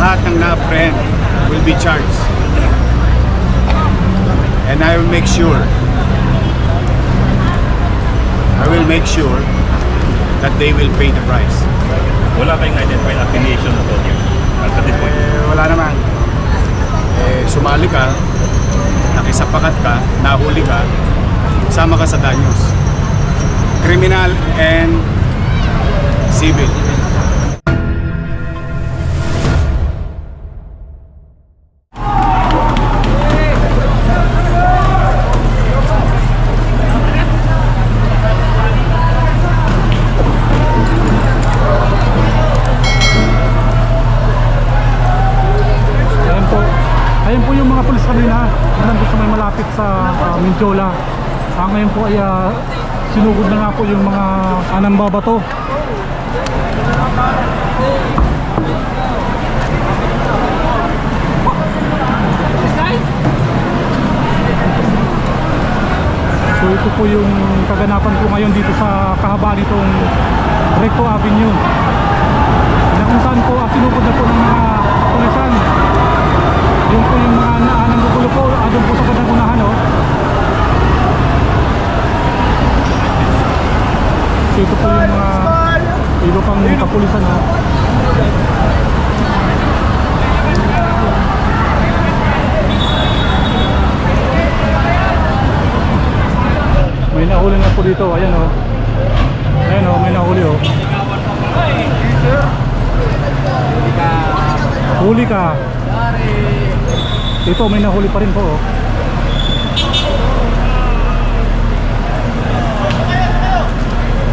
lahat ng na-apprehend will be charged. And I will make sure, I will make sure that they will pay the price. Wala kayong identified affiliation na at this point. Eh, wala naman. Eh, sumali ka, nakisapakat ka, nahuli ka, sama ka sa danyos. Criminal and civil. Malapit sa uh, Mindiola. Ah, ngayon po ay ah, sinugod na nga po yung mga anang babato. So ito po yung kaganapan po ngayon dito sa kahabaan nitong Recto Avenue. Na kung saan po ah, sinugod na po ng mga pulisan. Yung po yung mga naanang gugulo po, ah, doon po sa bandang unahan, oh. So ito po yung mga kapulisan, oh. May nahuli nga po dito, ayan oh. Ayan oh, may nahuli oh. Huli ka. Ito may nahuli pa rin po oh.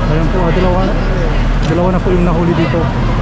Ayan po, ah, dalawa, dalawa na po yung nahuli dito.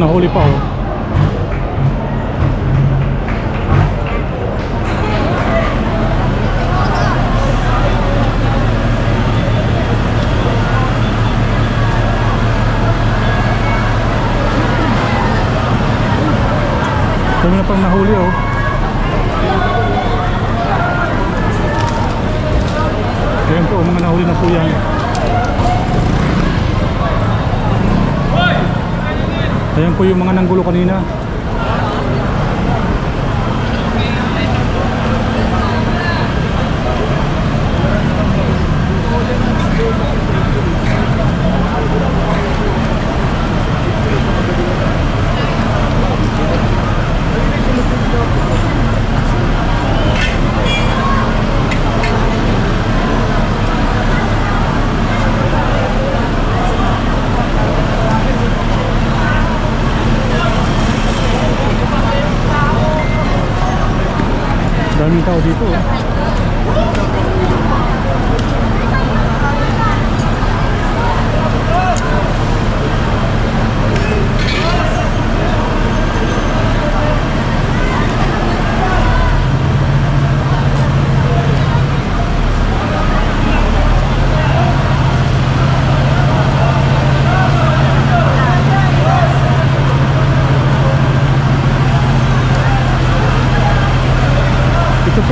Nahuli pa oh. Kami na pang nahuli oh. Ayan po, mga nahuli na po yan. Ayan po yung mga nanggulo kanina. Daming tao dito.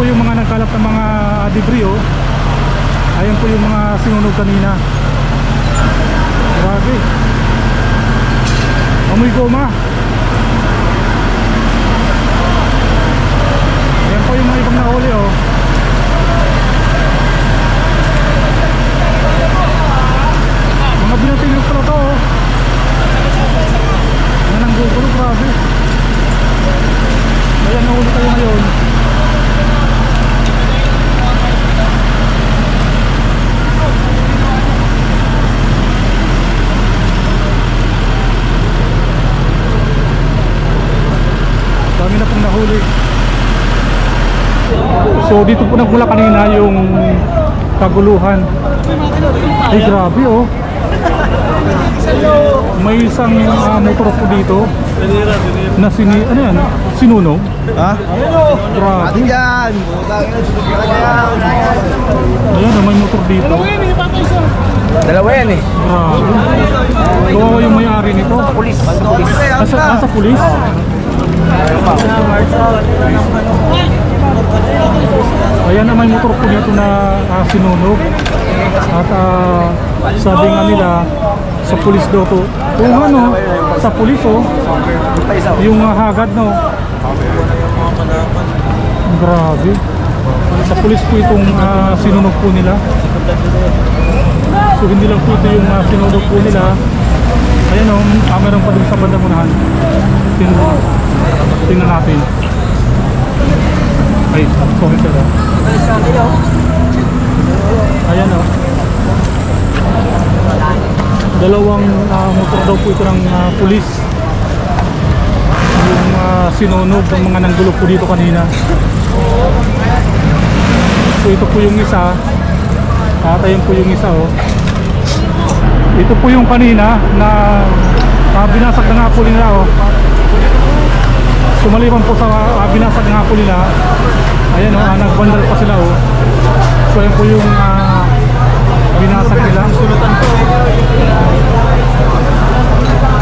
Yung mga nagkalap ng mga debris oh. Ayan po yung mga sinunog kanina. Grabe. Amoy goma. Ayan po yung mga ibang nahuli oh. Mga binatilog pala to oh. Yan ang gugulo, grabe. Ayan, nahuli tayo ngayon. So dito po nagmula kanina yung kaguluhan. Ay grabe oh. May isang ah, motor po dito na sini, ano yan? Sinunog. Ha? Grabe. Yan! Ayan, oh, may motor dito. Dalawa yan eh. Grabe. Kawawa yung may-ari nito. Pulis. Pulis. Nasa, nasa pulis. Ayan na may motor po dito na ah, sinunog. At ah, sabi nga nila, sa pulis daw to. Kung ano, sa pulis oh, yung ah, hagad no. Grabe. Sa pulis po itong ah, sinunog po nila. So hindi lang po ito yung uh, sinunog po nila. Ayan o, ah, meron pa dun sa bandang unahan. Tin tingnan natin. Ay, sorry sir. ah. Ayan o. Dalawang ah, motor daw po ito ng ah, pulis. Yung ah, sinunog ng mga nanggulo po dito kanina. So ito po yung isa. At ayun po yung isa oh. Ito po yung kanina na uh, binasag na nga po nila oh. Sumaliban po sa uh, binasag na nga po nila. Ayan oh, uh, nagbandal pa sila oh. So ayun po yung uh, binasag nila.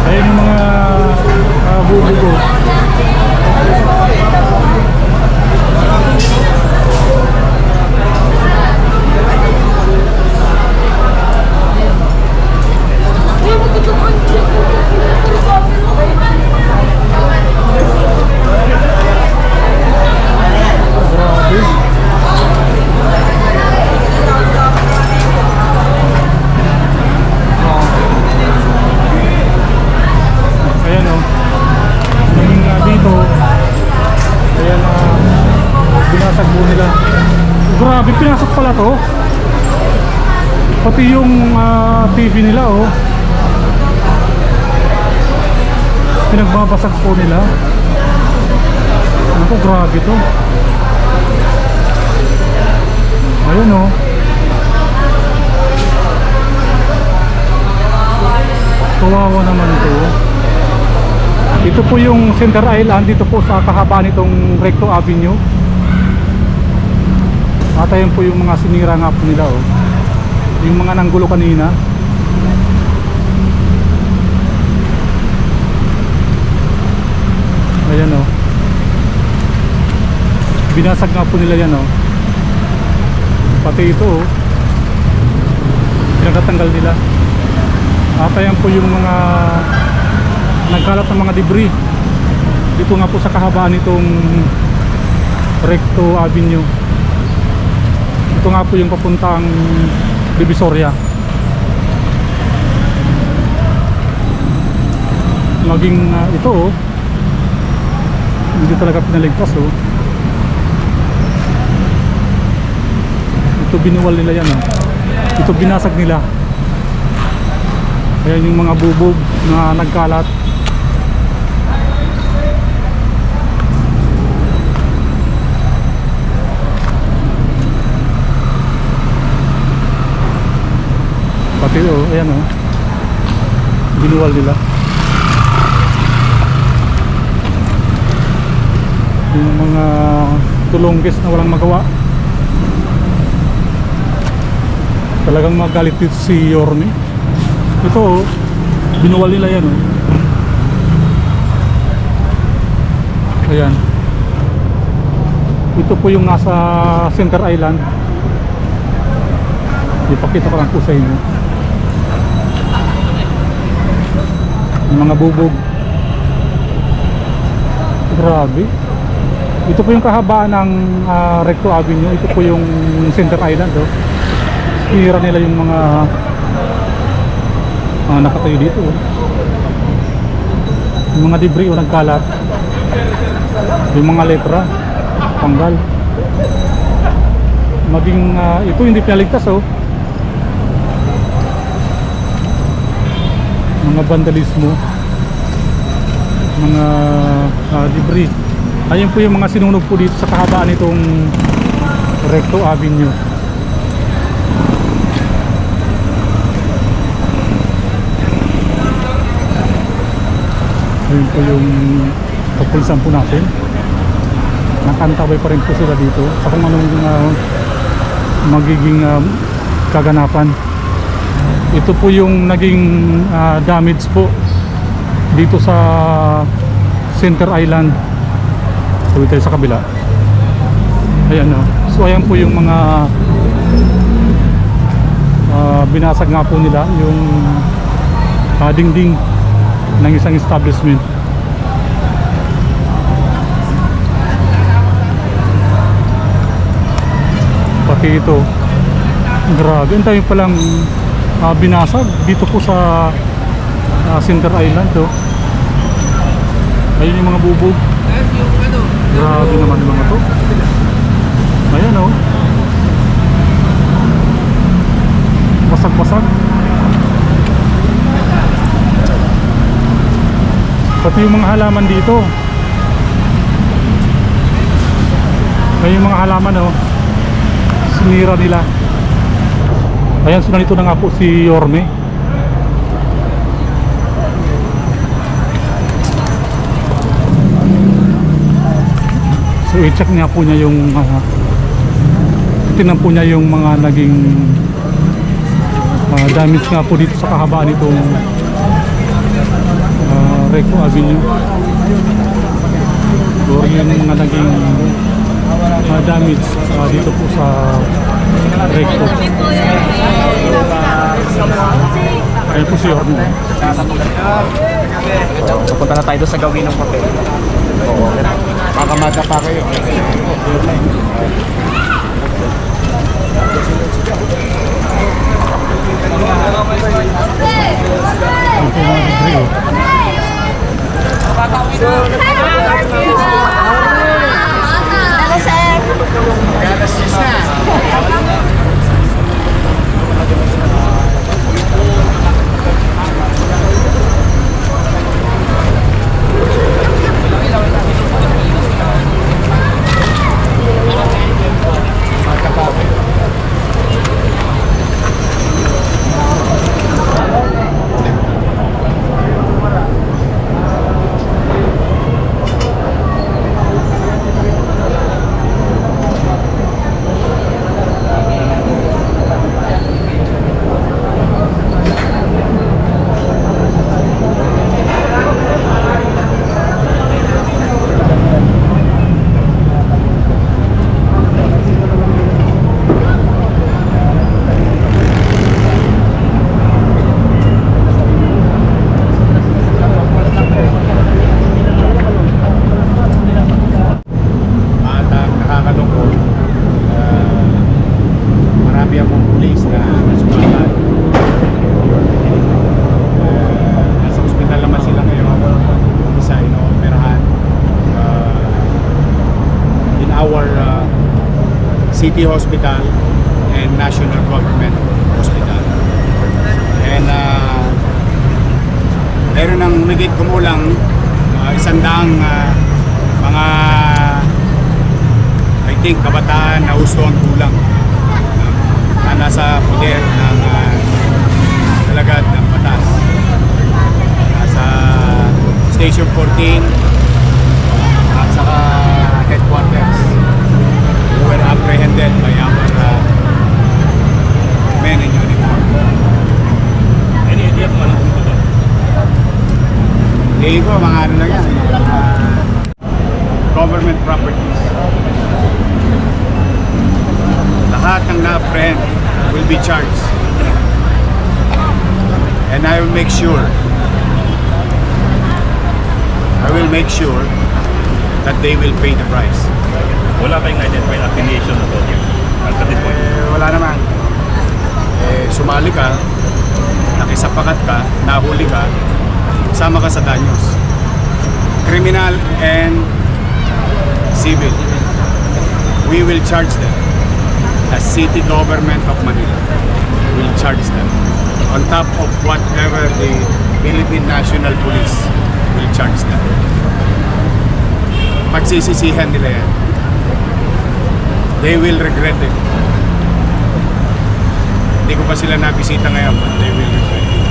Ayan yung mga uh, bubugo. Grabe. Ayan o. Yung uh, dito, ayan na binasag po nila. Grabe, pinasok pala to. Pati yung ah, TV nila oh. Pinagbabasag po nila. Ako, grabe to. Ayun oh. Kawawa naman ito. Ito po yung Center Island dito po sa kahabaan nitong Recto Avenue. At ayun po yung mga sinira nga po nila oh. Yung mga nanggulo kanina. Ayan oh. Binasag nga po nila yan oh. Pati ito oh. Pinatatanggal nila. At ayan po yung mga nagkalat ng mga debris dito nga po sa kahabaan nitong Recto Avenue ito nga po yung papuntang Divisoria maging ah, ito oh hindi talaga pinaligtas oh ito binuwal nila yan oh ito binasag nila Ayan yung mga bubog na nagkalat. Pati oh, ayan oh. Binuwal nila. Yung mga tulonggis na walang magawa. Talagang magalit dito si Yorme. Ito oh, binuwal nila yan oh. Ayan. Ito po yung nasa Center Island. Ipakita ko lang po sa inyo. Yung mga bubog. Grabe. Ito po yung kahabaan ng ah, Recto Avenue. Ito po yung Center Island oh. Sinira nila yung mga mga nakatayo dito oh. yung mga debris o nagkalat yung mga letra panggal maging ah, ito hindi pinaligtas oh mga vandalismo mga ah, debris ayun po yung mga sinunog po dito sa kahabaan nitong Recto Avenue. Ayun po yung kapulisan po natin. Nakantabay pa rin po sila dito sa kung anong uh, magiging um, kaganapan. Ito po yung naging ah, damage po dito sa Center Island. Sabi tayo sa kabila. Ayan o. So ayan po yung mga ah, binasag nga po nila yung ah, dingding ng isang establishment. Pati ito. Grabe, ang dami palang ah, binasag dito po sa ah, Center Island. Oh. Ayun yung mga bubog. Grabe naman yung mga to. Ayan oh. Basag-basag. Pati yung mga halaman dito. Ayun yung mga halaman oh. Sinira nila. Ayan, so nandito na nga po si Yorme. So i-check niya po niya yung uh, tingnan po niya yung mga naging uh, damage nga po dito sa kahabaan nitong uh, Reco Avenue. Or yung mga naging uh, damage uh, dito po sa Reco. Ayun po si Yorme. Pupunta na tayo doon sa gawin ng papel. Baka madapa kayo. Ayun po yung mga libre, oh. Hello, sir. At ang nakakalungkot, ah, marami akong pulis na nasugatan. Uh, nasa ospital naman sila ngayon. Isa inooperahan. Ah, in our ah, city hospital and national government hospital. And uh, meron ng umigit kumulang uh, isang daang ah, mga I think kabataan na gusto ang kulang na nasa poder ng uh, talagad ng batas. Nasa Station 14 at saka headquarters apprehended by our uh, men in uniform. Any idea kung anong punto doon? Tingin ko mga ano lang yan, mga government properties. Lahat ng na-apprehend will be charged. And I will make sure I will make sure that they will pay the price. Wala kayong identified affiliation na doon. At this point. Eh, wala naman. Eh, sumali ka, nakisapakat ka, nahuli ka, sama ka sa danyos. Criminal and civil. We will charge them. The city government of Manila will charge them. On top of whatever the Philippine National Police will charge them. Pagsisisihan nila yan. They will regret it. Hindi ko pa sila nabisita ngayon, but they will regret it.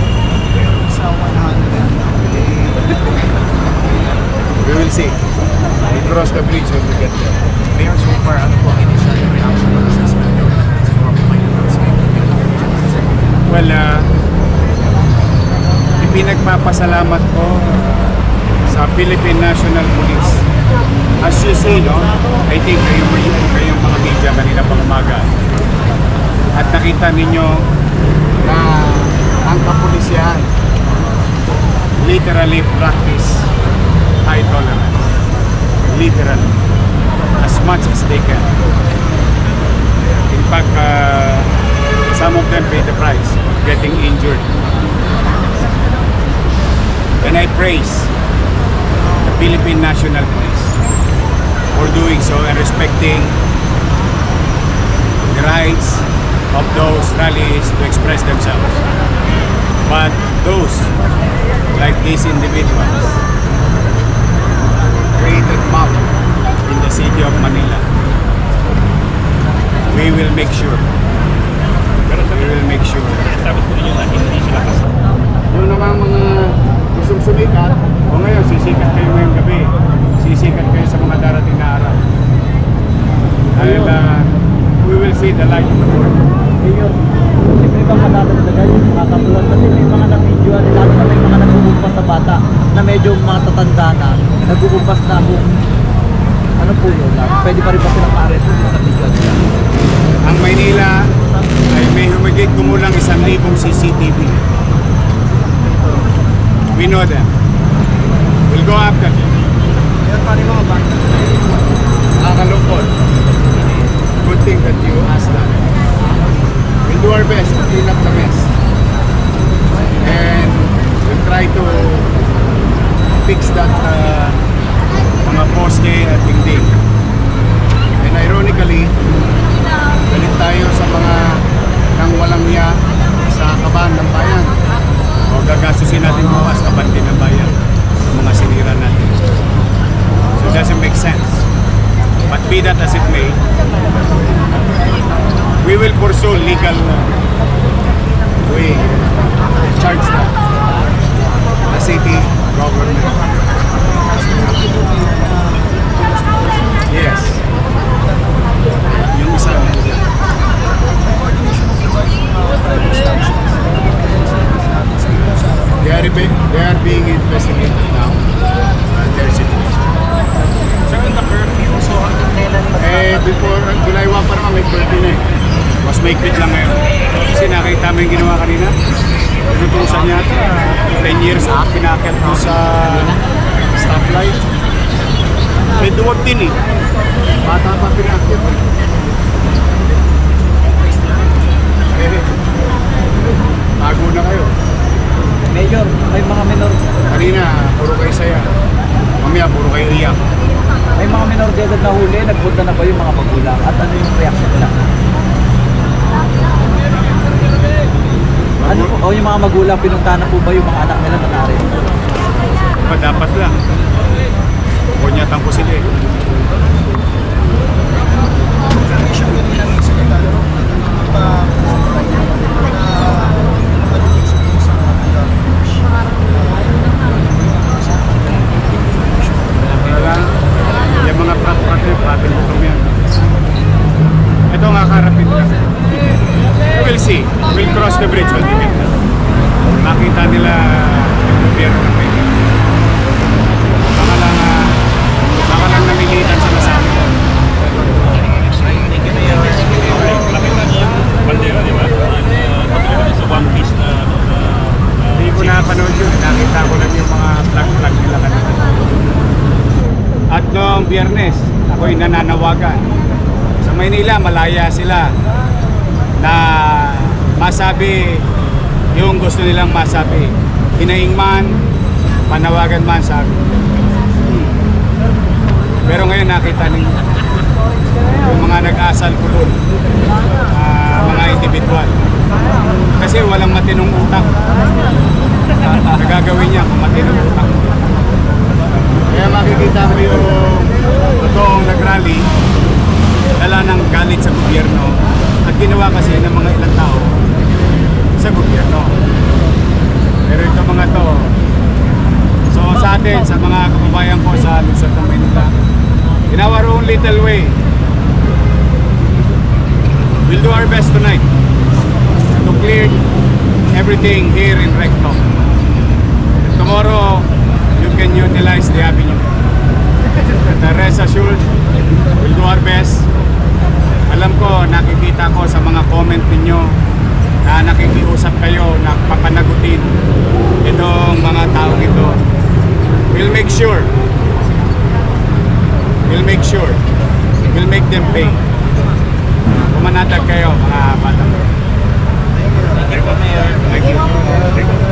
We will see. We cross the bridge when we get there. Mayor, so far, ano po ang initial reaction ng assessment nyo? Well, uh, ipinagpapasalamat ko sa Philippine National Police. As you say, no, I think kayo, kayong mga media kanina pang umaga. At nakita ninyo na ang kapulisyan literally practice high tolerance. Literally. As much as they can. In fact, uh, some of them pay the price getting injured. And I praise the Philippine National Police for doing so and respecting the rights of those rallies to express themselves. But those, like these individuals, created mob in the city of Manila. We will make sure. We will make sure. Sabi po ninyo na hindi sila kasama. Yung naman mga gustong sumikat, o ngayon sisikat kayo ngayong gabi. Sisikat kayo sa mga darating na araw. Dahil uh, we will see the light of the world. Mayor, siyempre bang matatagdagan yung mga katulad kasi may mga na-video, lalo na may mga nagbubukas na bata na medyo mga tatanda na, nagbubukas na kung ano po yun lang. Pwede pa rin ba silang ma-arresto sa nila? Ang Maynila ay may humigit kumulang isang libong CCTV. We know them. We'll go after them. Nakakalungkot. Good thing that you asked that. We'll do our best to clean up the mess. And we'll try to fix that uh, mga poste at dingding. And ironically, galit tayo sa mga nang walang niya sa kaban ng bayan. O gagastusin natin bukas kaban din ng bayan sa mga sinira natin. So it doesn't make sense. But be that as it may, we will pursue legal way to charge them. The city government. Yes. Yung isa nandiyan. They are, be, they are being investigated now. Uh, their situation. Second, the curfew, so hanggang kailan ba? Eh, before, July 1 pa naman may curfew na eh. Mas maigpit lang ngayon. Kasi nakita mo yung ginawa kanina. Inutusan yata. 10 years old, pinakit mo sa stoplight. Eh, duwag din eh. Bata pa pinakit eh. Eh, tago na kayo. Mayor, may mga minor, Kanina, puro kayo saya. Mamaya, puro kayo iyak. may mga minor de edad na huli, nagpunta na ba yung mga magulang at ano yung reaction nila? Ano po, o yung mga magulang, pinunta na po ba yung mga anak nila na na-arresto? Pa, dapat lang. Kunyatan ko sila eh. Wala. Yung mga prat-prat eh, pratin mo kami yan. Ito nga karapit lang. We'll see. We'll cross the bridge get there. Makita nila yung gobyerno ng Maynila. Baka lang, ah, baka lang namilitan sila sa amin. Nakita uh, na na Hindi ko napanood yun. Nakita ko lang yung mga flag-flag nila kanina. At noong biyernes, ako'y nananawagan. Sa Maynila, malaya sila na masabi yung gusto nilang masabi. Hinaing man, panawagan man sa akin. Pero ngayon nakita ninyo yung mga nag-asal ko doon, ah, mga individual. Kasi walang matinong utang. Nagagawin niya kung matinong utang. Kaya makikita mo yung totoong nag-rally, dala ng galing ginawa kasi ng mga ilang tao sa gobyerno. Pero ito mga to, so sa atin, sa mga kababayan ko sa Luzon ng Manila, in our own little way, we'll do our best tonight to clear everything here in Recto. Tomorrow, you can utilize the avenue. But rest assured, we'll do our best. Alam ko, nakikita ko sa mga comment ninyo na nakikiusap kayo, nagpapanagutin itong mga taong ito. We'll make sure. We'll make sure. We'll make them pay. Kumanatag kayo mga batang. Thank you, Mayor. Thank you. Thank you.